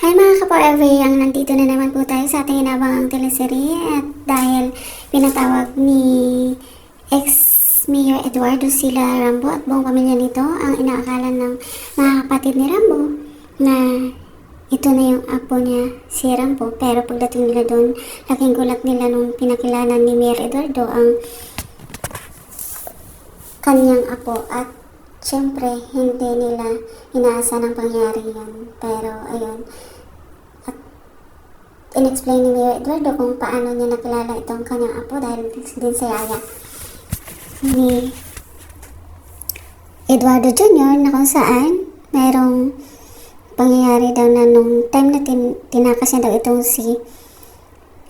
Hi mga ka-forever, ang nandito na naman po tayo sa ating inabangang teleserye at dahil pinatawag ni ex Mayor Eduardo sila Rambo at buong pamilya nito ang inaakala ng mga kapatid ni Rambo na ito na yung apo niya si Rambo. Pero pagdating nila doon laking gulat nila nung pinakilala ni Mayor Eduardo ang kanyang apo at syempre hindi nila inaasa ng pangyari yan pero ayun at in-explain ni Eduardo kung paano niya nakilala itong kanyang apo dahil din sa yaya ni Eduardo Jr. na kung saan mayroong pangyayari daw na nung time na tin tinakas niya daw itong si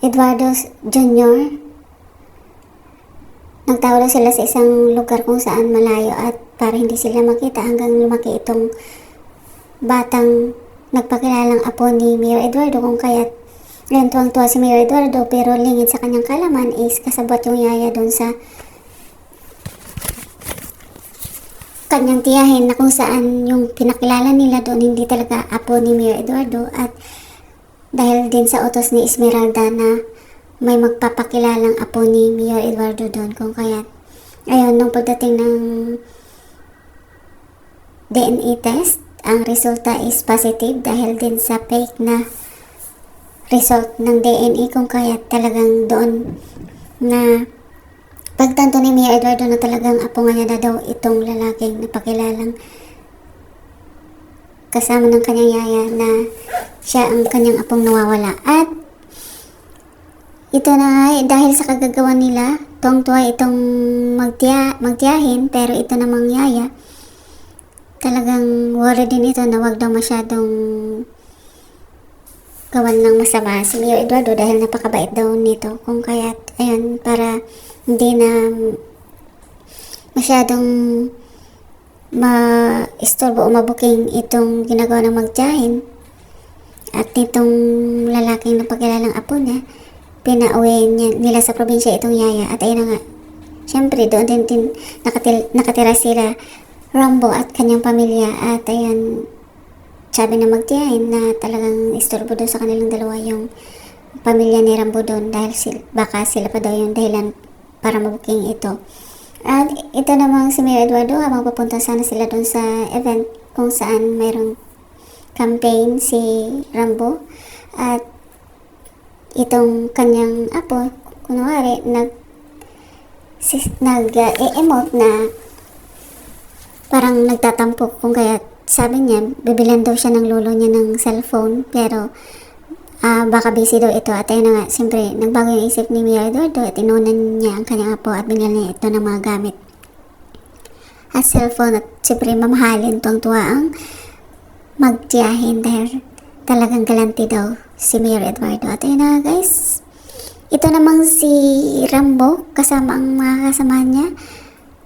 Eduardo Jr. Nagtawa daw sila sa isang lugar kung saan malayo at para hindi sila makita hanggang lumaki itong batang nagpakilalang apo ni Mayor Eduardo. Kung kaya't ngayon tuwang-tuwa si Mayor Eduardo pero lingid sa kanyang kalaman is kasabot yung yaya doon sa kanyang tiyahin na kung saan yung pinakilala nila doon hindi talaga apo ni Mayor Eduardo. At dahil din sa utos ni Esmeralda na may magpapakilalang apo ni Mayor Eduardo doon kung kaya ayun nung pagdating ng DNA test ang resulta is positive dahil din sa fake na result ng DNA kung kaya talagang doon na pagtanto ni Mia Eduardo na talagang apo nga na daw itong lalaking napakilalang kasama ng kanyang yaya na siya ang kanyang apong nawawala. At ito na nga, eh, dahil sa kagagawa nila, tuwang-tuwa itong magtiya, magtiyahin, pero ito namang yaya, talagang worry din ito na wag daw masyadong gawan ng masama si Mio Eduardo dahil napakabait daw nito. Kung kaya, ayun, para hindi na masyadong ma-istorbo o mabuking itong ginagawa ng magtiyahin at itong lalaking napakilalang apo niya, pinauwi niya, nila sa probinsya itong yaya. At ayun na nga, syempre doon din, din nakatil, nakatira sila Rambo at kanyang pamilya. At ayun, sabi na magtiyahin na talagang istorbo doon sa kanilang dalawa yung pamilya ni Rambo doon dahil sil, baka sila pa daw yung dahilan para mabuking ito. At ito namang si Mayor Eduardo habang papunta sana sila doon sa event kung saan mayroong campaign si Rambo. At itong kanyang apo kunwari nag sis, nag uh, emote na parang nagtatampok kung kaya sabi niya bibilan daw siya ng lolo niya ng cellphone pero ah baka busy daw ito. At ayun na nga siyempre nagbago yung isip ni Mia Eduardo at inunan niya ang kanyang apo at binili niya ito ng mga gamit. At cellphone at siyempre mamahalin tuwang tuwa ang magtiyahin dahil talagang galanti daw si Mayor Eduardo at guys. Ito namang si Rambo kasama ang mga kasamahan niya.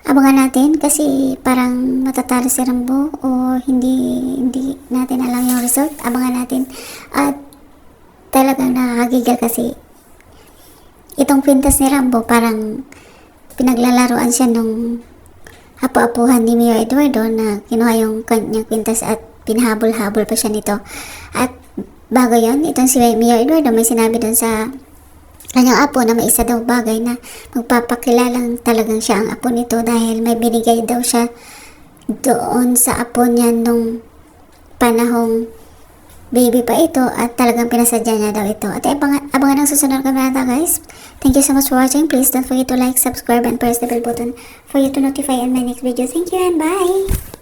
Abangan natin kasi parang matatalo si Rambo o hindi hindi natin alam yung result. Abangan natin. At talagang nakakagigal kasi itong kwintas ni Rambo parang pinaglalaroan siya nung apo-apuhan ni Mayor Eduardo na kinuha yung kanyang kwintas at pinahabol-habol pa siya nito. At bago yon itong si Mayor Eduardo may sinabi doon sa kanyang apo na may isa daw bagay na magpapakilalang talagang siya ang apo nito dahil may binigay daw siya doon sa apo niya nung panahong baby pa ito at talagang pinasadya niya daw ito. At abangan, abangan ang susunod na guys. Thank you so much for watching. Please don't forget to like, subscribe, and press the bell button for you to notify on my next video. Thank you and bye!